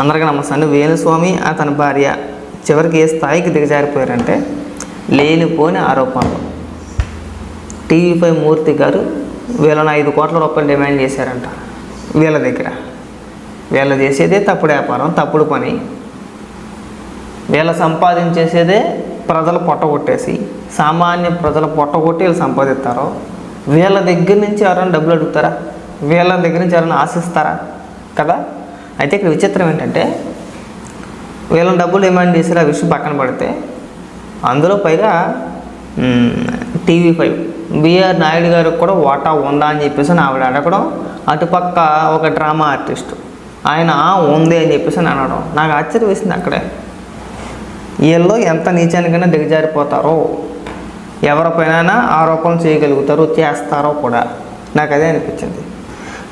అందరికీ నమస్తే వేణుస్వామి అతని భార్య చివరికి ఏ స్థాయికి దిగజారిపోయారంటే లేనిపోని ఆరోపణలు. టీవీపై మూర్తి గారు వీళ్ళని ఐదు కోట్ల రూపాయలు డిమాండ్ చేశారంట వీళ్ళ దగ్గర. వీళ్ళు చేసేదే తప్పుడు వ్యాపారం తప్పుడు పని. వీళ్ళ సంపాదించేసేదే ప్రజలు పొట్టగొట్టేసి సామాన్య ప్రజలు పొట్టగొట్టి వీళ్ళు సంపాదిస్తారో వీళ్ళ దగ్గర నుంచి ఎవరైనా డబ్బులు అడుగుతారా? వీళ్ళ దగ్గర నుంచి ఎవరైనా ఆశిస్తారా? కదా? అయితే ఇక్కడ విచిత్రం ఏంటంటే వీళ్ళని డబ్బులు డిమాండ్ చేసి ఆ విషయం పక్కన పడితే అందులో పైగా టీవీ ఫైవ్ బిఆర్ నాయుడు గారికి కూడా వాటా ఉందా అని చెప్పేసి అని ఆవిడ అడగడం అటుపక్క ఒక డ్రామా ఆర్టిస్ట్ ఆయన ఉంది అని చెప్పేసి అని అనడం. నాకు ఆశ్చర్యం వేసింది అక్కడే. వీళ్ళు ఎంత నీచానికైనా దిగజారిపోతారో ఎవరిపైన ఆరోపణలు చేయగలుగుతారో చేస్తారో కూడా నాకు అదే అనిపించింది.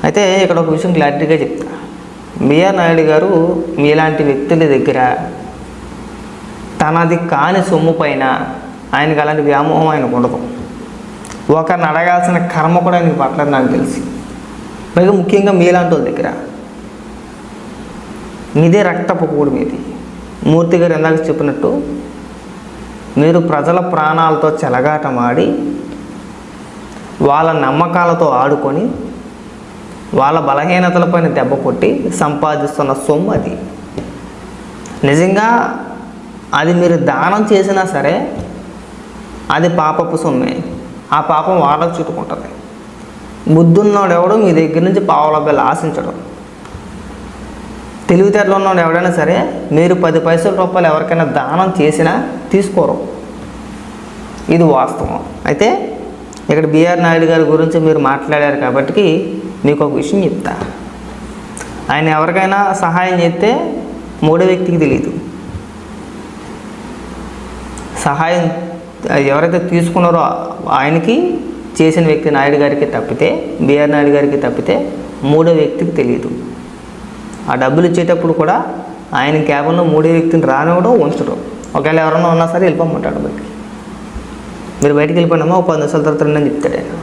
అయితే ఇక్కడ ఒక విషయం క్లారిటీగా చెప్తా. బిఆర్ నాయుడు గారు మీలాంటి వ్యక్తుల దగ్గర తనది కాని సొమ్ము పైన ఆయనకు అలాంటి వ్యామోహం ఆయనకు ఉండదు. ఒకరిని అడగాల్సిన కర్మ కూడా ఆయనకు పట్టలేదు నాకు తెలిసి. పైగా ముఖ్యంగా మీలాంటి వాళ్ళ దగ్గర. మీదే రక్తపకూడు మీది. మూర్తి గారు ఇందాక చెప్పినట్టు మీరు ప్రజల ప్రాణాలతో చెలగాటమాడి వాళ్ళ నమ్మకాలతో ఆడుకొని వాళ్ళ బలహీనతలపైన దెబ్బ కొట్టి సంపాదిస్తున్న సొమ్ము అది. నిజంగా అది మీరు దానం చేసినా సరే అది పాపపు సొమ్మే. ఆ పాపం వాళ్ళకు చుట్టుకుంటుంది. బుద్ధున్నోడు ఎవడు మీ దగ్గర నుంచి పావుల ఆశించడం. తెలివితేటలు ఉన్నవాడు ఎవడైనా సరే మీరు పది పైసల రూపాయలు ఎవరికైనా దానం చేసినా తీసుకోరు. ఇది వాస్తవం. అయితే ఇక్కడ బిఆర్ నాయుడు గారి గురించి మీరు మాట్లాడారు కాబట్టి నీకు ఒక విషయం చెప్తా. ఆయన ఎవరికైనా సహాయం చేస్తే మూడో వ్యక్తికి తెలియదు సహాయం ఎవరైతే తీసుకున్నారో ఆయనకి చేసిన వ్యక్తి నాయుడు గారికి తప్పితే బిఆర్ నాయుడు గారికి తప్పితే మూడో వ్యక్తికి తెలియదు ఆ డబ్బులు ఇచ్చేటప్పుడు కూడా ఆయన కేవలం మూడో వ్యక్తిని రానివ్వడం ఉంచడం. ఒకవేళ ఎవరైనా ఉన్నా సరే వెళ్ళిపోమంటాడు బయటికి. మీరు బయటికి వెళ్ళిపోయినామా ఒక పది నిమిషాల తర్వాత రండి అని చెప్తాడు ఆయన.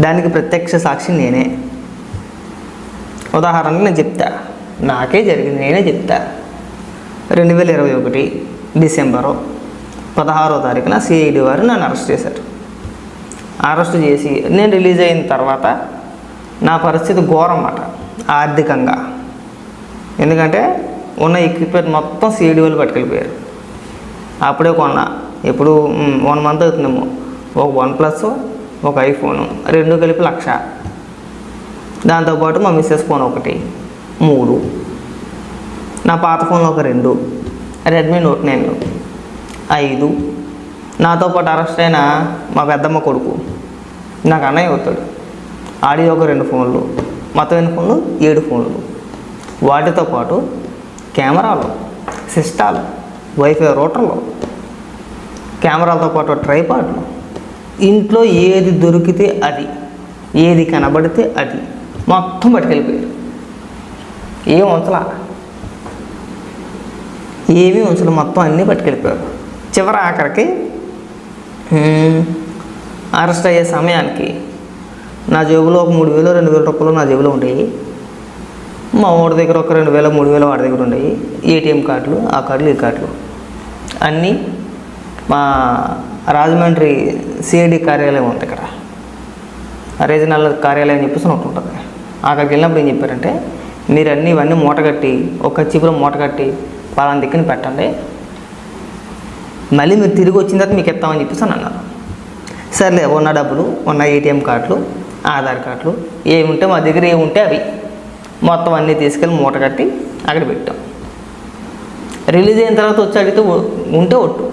దానికి ప్రత్యక్ష సాక్షి నేనే. ఉదాహరణకు నేను చెప్తా. నాకే జరిగింది నేనే చెప్తా. రెండు వేల ఇరవై ఒకటి డిసెంబరు పదహారో తారీఖున సిఐడి వారు నన్ను అరెస్ట్ చేశారు. అరెస్ట్ చేసి నేను రిలీజ్ అయిన తర్వాత నా పరిస్థితి ఘోరం అన్నమాట ఆర్థికంగా. ఎందుకంటే ఉన్న ఎక్విప్మెంట్ మొత్తం సిఐడి వాళ్ళు పట్టుకెళ్ళిపోయారు. అప్పుడే కొన్నా. ఇప్పుడు వన్ మంత్ అవుతుందేమో. ఒక వన్ ప్లస్ ఒక ఐఫోను రెండు కలిపి లక్ష. దాంతోపాటు మా మిస్సెస్ ఫోన్ ఒకటి మూడు. నా పాత ఫోన్ ఒక రెండు రెడ్మీ నోట్ నైన్ ఐదు. నాతో పాటు అరెస్ట్ అయిన మా పెద్దమ్మ కొడుకు నాకు అన్నయ్య అవుతాడు ఆడియో ఒక రెండు ఫోన్లు మొత్తం ఎన్ని ఫోన్లు ఏడు ఫోన్లు. వాటితో పాటు కెమెరాలు సిస్టాలు వైఫై రూటర్లు కెమెరాలతో పాటు ట్రైపాడ్లు ఇంట్లో ఏది దొరికితే అది ఏది కనబడితే అది. మొత్తం పట్టుకెళ్ళిపోయారు ఏం ఉంచలా? ఏమీ ఉంచలు మొత్తం అన్నీ పట్టుకెళ్ళిపోయారు చివరి ఆఖరికి అరెస్ట్ అయ్యే సమయానికి నా జేబులో ఒక మూడు వేలు రెండు వేల రూపాయలు నా జేబులో ఉండేవి మా వాడి దగ్గర ఒక రెండు వేల మూడు వేలు వాడి దగ్గర ఉండేవి ఏటీఎం కార్డులు ఆ కార్డులు ఈ కార్డులు. అన్నీ మా రాజమండ్రి సిఐడి కార్యాలయం ఉంది ఇక్కడ. రీజనల్ కార్యాలయం అని చెప్పేసి ఒకటి ఉంటుంది. అక్కడికి వెళ్ళినప్పుడు ఏం చెప్పారంటే మీరు అన్నీ ఇవన్నీ మూటగట్టి ఒక చిపురం మూటగట్టి పలానా దిక్కుని పెట్టండి. మళ్ళీ మీరు తిరిగి వచ్చిన తర్వాత మీకు ఇస్తామని చెప్పేసి అని అన్నారు. సర్లే ఉన్న డబ్బులు ఉన్న ఏటీఎం కార్డులు ఆధార్ కార్డులు ఏమి ఉంటే మా దగ్గర ఏమి ఉంటే అవి మొత్తం అన్నీ తీసుకెళ్ళి మూట కట్టి అక్కడ పెట్టాం. రిలీజ్ అయిన తర్వాత వచ్చి అడిగితే ఉంటే ఒట్టు.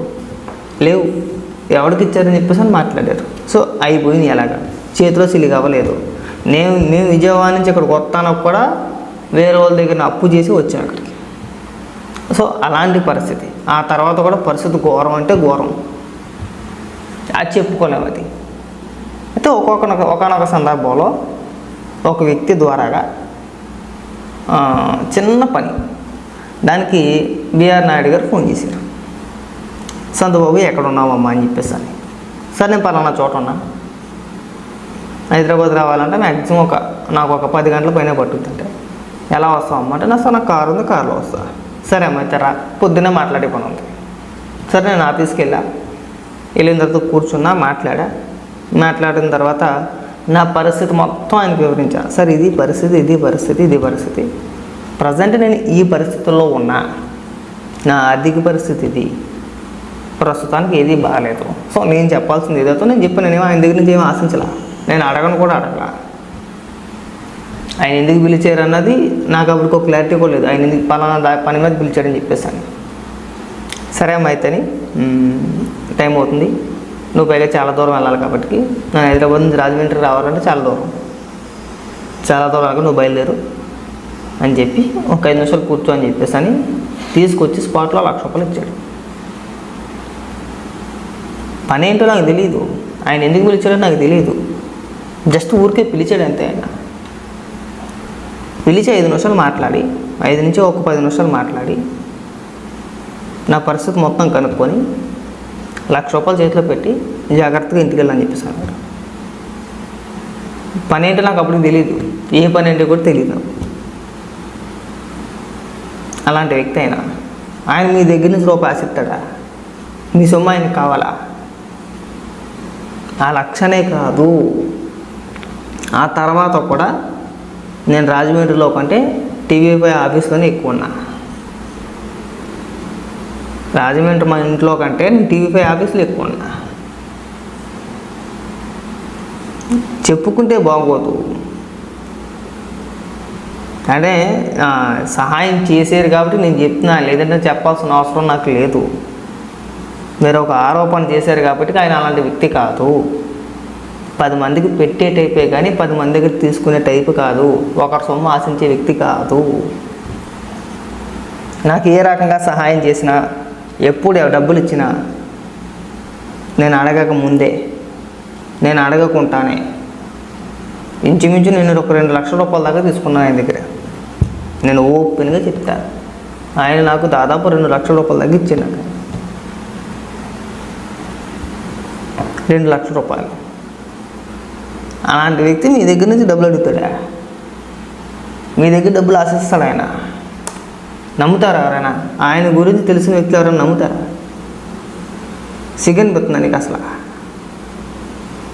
లేవు. ఎవరికి ఇచ్చారని చెప్పేసి అని మాట్లాడారు. సో అయిపోయింది ఎలాగా? చేతిలో సిలిగి అవ్వలేదు నేను నేను విజయవాడ నుంచి ఇక్కడికి వస్తాను కూడా వేరే వాళ్ళ దగ్గర అప్పు చేసి వచ్చాను అక్కడికి. సో అలాంటి పరిస్థితి. ఆ తర్వాత కూడా పరిస్థితి ఘోరం అంటే ఘోరం. అది చెప్పుకోలేము అది. అయితే ఒక్కొక్క ఒకనొక సందర్భంలో ఒక వ్యక్తి ద్వారాగా చిన్న పని. దానికి బిఆర్ నాయుడు గారు ఫోన్ చేశారు. సంతబాబు ఎక్కడ ఉన్నావమ్మా అని చెప్పేసి అని. సార్ నేను పలానా చోట ఉన్నా. హైదరాబాద్ రావాలంటే మ్యాక్సిమం ఒక నాకు ఒక పది గంటల పైన పట్టుద్దంటే. ఎలా వస్తాం అమ్మ అంటే నా సార్ నాకు కారు ఉంది కారులో వస్తా. సరే అమ్మ అయితే రా. పొద్దున్నే మాట్లాడే పని ఉంది. సరే నేను ఆఫీస్కి వెళ్ళా. వెళ్ళిన తర్వాత కూర్చున్నా మాట్లాడా. మాట్లాడిన తర్వాత నా పరిస్థితి మొత్తం ఆయనకు వివరించాను సార్ ఇది పరిస్థితి ఇది పరిస్థితి ఇది పరిస్థితి. ప్రజెంట్ నేను ఈ పరిస్థితుల్లో ఉన్నా. నా ఆర్థిక పరిస్థితి ఇది. ప్రస్తుతానికి ఏది బాగాలేదు. సో నేను చెప్పాల్సింది ఏదైతే నేను చెప్పాను. నేను ఆయన దగ్గర నుంచి ఏమి ఆశించలా. నేను అడగను కూడా అడగలా. ఆయన ఎందుకు పిలిచారు అన్నది నాకు అప్పుడు ఒక క్లారిటీ కూడా లేదు. ఆయన ఎందుకు పలానా పని మీద పిలిచాడని చెప్పేసాను. సరే అమ్మ అయితేని టైం అవుతుంది. నువ్వు పైగా చాలా దూరం వెళ్ళాలి కాబట్టి నేను హైదరాబాద్ నుంచి రాజమండ్రి రావాలంటే చాలా దూరం. చాలా దూరం వెళ్ళక నువ్వు బయలుదేరు అని చెప్పి ఒక ఐదు నిమిషాలు కూర్చో అని చెప్పేసి అని తీసుకొచ్చి స్పాట్లో లక్ష రూపాయలు ఇచ్చాడు. పని ఏంటో నాకు తెలియదు ఆయన ఎందుకు పిలిచాడో నాకు తెలియదు జస్ట్ ఊరికే పిలిచాడు అంతే ఆయన. పిలిచి ఐదు నిమిషాలు మాట్లాడి ఐదు నుంచి ఒక పది నిమిషాలు మాట్లాడి నా పరిస్థితి మొత్తం కనుక్కొని లక్ష రూపాయలు చేతిలో పెట్టి జాగ్రత్తగా ఇంటికి వెళ్ళని చెప్పేసి పని ఏంటో నాకు అప్పుడు తెలియదు ఏ పని ఏంటో కూడా తెలియదు నాకు. అలాంటి వ్యక్తి అయినా. ఆయన మీ దగ్గర నుంచి రూపాయి ఆశిస్తాడా? మీ సొమ్ము ఆయనకి కావాలా? ఆ లక్షనే కాదు. ఆ తర్వాత కూడా నేను రాజమండ్రిలో కంటే టీవీపై ఆఫీస్లోనే ఎక్కువ ఉన్నా. రాజమండ్రి మా ఇంట్లో కంటే నేను టీవీపై ఆఫీస్లో ఎక్కువ ఉన్నా. చెప్పుకుంటే బాగోదు. అంటే సహాయం చేశారు కాబట్టి నేను చెప్తున్నా లేదంటే చెప్పాల్సిన అవసరం నాకు లేదు. మీరు ఒక ఆరోపణ చేశారు కాబట్టి ఆయన అలాంటి వ్యక్తి కాదు. పది మందికి పెట్టే టైపే కానీ పది మంది దగ్గర తీసుకునే టైపు కాదు. ఒకరి సొమ్ము ఆశించే వ్యక్తి కాదు. నాకు ఏ రకంగా సహాయం చేసినా ఎప్పుడు డబ్బులు ఇచ్చినా నేను అడగక ముందే నేను అడగకుండానే ఇంచుమించు నేను ఒక రెండు లక్షల రూపాయల దాకా తీసుకున్నాను ఆయన దగ్గర. నేను ఓపెన్గా చెప్తాను. ఆయన నాకు దాదాపు రెండు లక్షల రూపాయల దాకా ఇచ్చిండు. రెండు లక్షల రూపాయలు. అలాంటి వ్యక్తి మీ దగ్గర నుంచి డబ్బులు అడుగుతాడా? మీ దగ్గర డబ్బులు ఆశిస్తాడు ఆయన? నమ్ముతారా ఎవరైనా? ఆయన గురించి తెలిసిన వ్యక్తి ఎవరైనా నమ్ముతారా? సిగన్ పెడుతున్నా నీకు అసలు.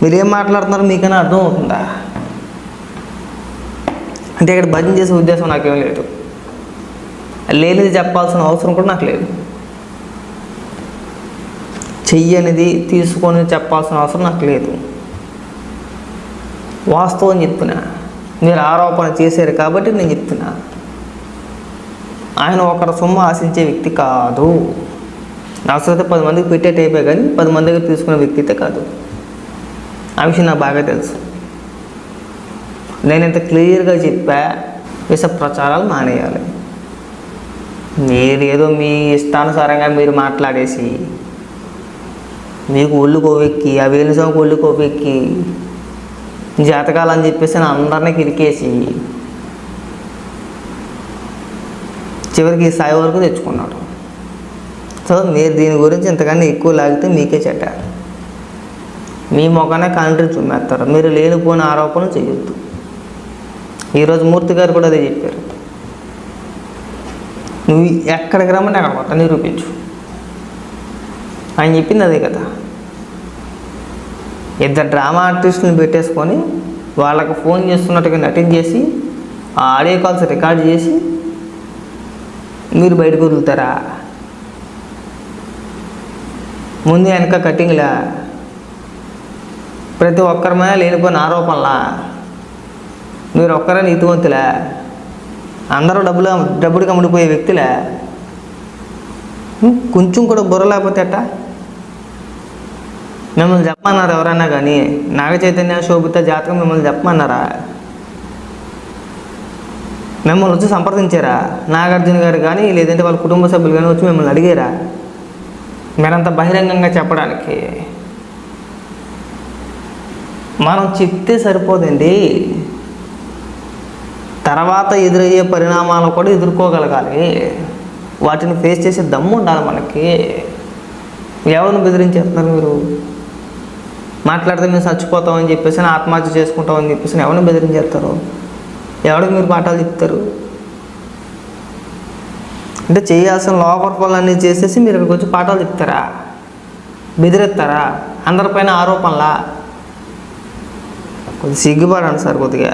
మీరు ఏం మాట్లాడుతున్నారో మీకైనా అర్థం అవుతుందా అంటే ఇక్కడ భజన చేసే ఉద్దేశం నాకేం లేదు. లేనిది చెప్పాల్సిన అవసరం కూడా నాకు లేదు. చెయ్యనిది తీసుకొని చెప్పాల్సిన అవసరం నాకు లేదు. వాస్తవం చెప్తున్నా. మీరు ఆరోపణ చేశారు కాబట్టి నేను చెప్తున్నా. ఆయన ఒకరి సొమ్ము ఆశించే వ్యక్తి కాదు. అవసరమైతే పది మందికి పెట్టే టైపే కానీ పది మంది దగ్గర తీసుకునే వ్యక్తి అయితే కాదు. ఆ విషయం నాకు బాగా తెలుసు. నేను ఇంత క్లియర్గా చెప్పా విష ప్రచారాలు మానేయాలి. మీరు ఏదో మీ ఇష్టానుసారంగా మీరు మాట్లాడేసి మీకు ఒళ్ళు కొవ్వెక్కి ఆ వేలుసాకు ఒళ్ళు కొవ్వెక్కి జాతకాలని చెప్పేసి అందరినీ కిరికేసి చివరికి సాయి వరకు తెచ్చుకున్నాడు. సో మీరు దీని గురించి ఇంతకన్నా ఎక్కువ లాగితే మీకే చెడ్డ. మీ మొఖానే కంట్రీ చుమ్మేస్తారు. మీరు లేనిపోయిన ఆరోపణలు చేయొద్దు. ఈరోజు మూర్తి గారు కూడా అదే చెప్పారు. నువ్వు ఎక్కడికి రమ్మని అక్కడ కొత్త నిరూపించు. ఆయన చెప్పింది అదే కదా. ఇద్దరు డ్రామా ఆర్టిస్టులను పెట్టేసుకొని వాళ్ళకు ఫోన్ చేస్తున్నట్టుగా నటించేసి ఆ ఆడియో కాల్స్ రికార్డ్ చేసి మీరు బయటకు వదులుతారా? ముందు వెనక కటింగ్లా? ప్రతి ఒక్కరి మీద లేనిపోయిన ఆరోపణలా? మీరు ఒక్కరే నీతివంతులే? అందరూ డబ్బులు డబ్బులు కమ్ముడిపోయే వ్యక్తులే? కొంచెం కూడా బుర్ర లేకపోతే ఎట్టా? మిమ్మల్ని చెప్పమన్నారు ఎవరన్నా కానీ నాగ చైతన్య శోభిత జాతకం మిమ్మల్ని చెప్పమన్నారా? మిమ్మల్ని వచ్చి సంప్రదించారా? నాగార్జున గారు కానీ లేదంటే వాళ్ళ కుటుంబ సభ్యులు కానీ వచ్చి మిమ్మల్ని అడిగారా? మీరంత బహిరంగంగా చెప్పడానికి. మనం చెప్తే సరిపోదండి. తర్వాత ఎదురయ్యే పరిణామాలు కూడా ఎదుర్కోగలగాలి. వాటిని ఫేస్ చేసే దమ్ము ఉండాలి మనకి. ఎవరిని బెదిరించేస్తున్నారు మీరు? మాట్లాడితే మేము చచ్చిపోతామని చెప్పేసి ఆత్మహత్య చేసుకుంటామని చెప్పేసి ఎవరిని బెదిరించేస్తారు? ఎవరికి మీరు పాఠాలు చెప్తారు? అంటే చేయాల్సిన లోపల పనులు అన్నీ చేసేసి మీరు ఇక్కడికి వచ్చి పాఠాలు చెప్తారా? బెదిరిస్తారా? అందరిపైన ఆరోపణలా? కొద్దిగా సిగ్గుపడండి సార్ కొద్దిగా.